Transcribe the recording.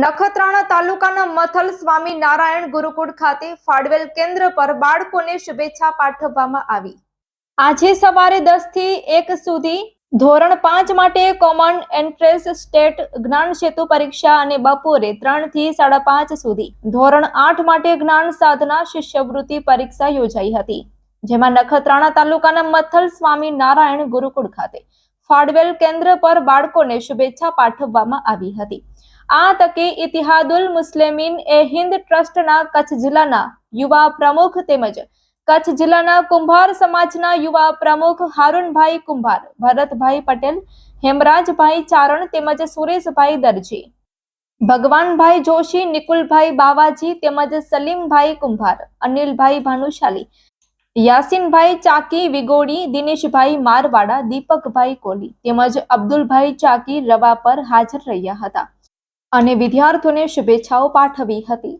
નખત્રાણા તાલુકાના મથલ સ્વામી નારાયણ ગુરુકુળ ખાતે ફાળવેલ કેન્દ્ર પર બાળકોને શુભેચ્છા પાઠવવામાં આવી. આજે સવારે દસથી એક સુધી ધોરણ પાંચ માટે કોમન એન્ટ્રન્સ સ્ટેટ જ્ઞાન સેતુ પરીક્ષા અને બપોરે ત્રણથી સાડા પાંચ સુધી ધોરણ આઠ માટે જ્ઞાન સાધના શિષ્યવૃત્તિ પરીક્ષા યોજાઈ હતી. જેમાં નખત્રાણા તાલુકાના મથલ સ્વામી નારાયણ ગુરુકુળ ખાતે ફાળવેલ કેન્દ્ર પર બાળકોને શુભેચ્છા પાઠવવામાં આવી હતી. આ તકે ઇતિહાદુલ મુસ્લિમીન એ હિન્દ ટ્રસ્ટના કચ્છ જિલ્લાના યુવા પ્રમુખ તેમજ કચ્છ જિલ્લાના કુંભાર સમાજના યુવા પ્રમુખ હારુનભાઈ કુંભાર, ભરતભાઈ પટેલ, હેમરાજભાઈ ચારણ તેમજ સુરેશભાઈ દરજી, ભગવાનભાઈ જોશી, નિકુલભાઈ બાવાજી તેમજ સલીમભાઈ કુંભાર, અનિલભાઈ ભાનુશાલી યાસીનભાઈ ચાકી, વિગોડી, દિનેશભાઈ મારવાડા, દીપકભાઈ કોલી તેમજ અબ્દુલભાઈ ચાકી રવા પર હાજર રહ્યા હતા અને વિદ્યાર્થીઓને શુભેચ્છાઓ પાઠવી હતી.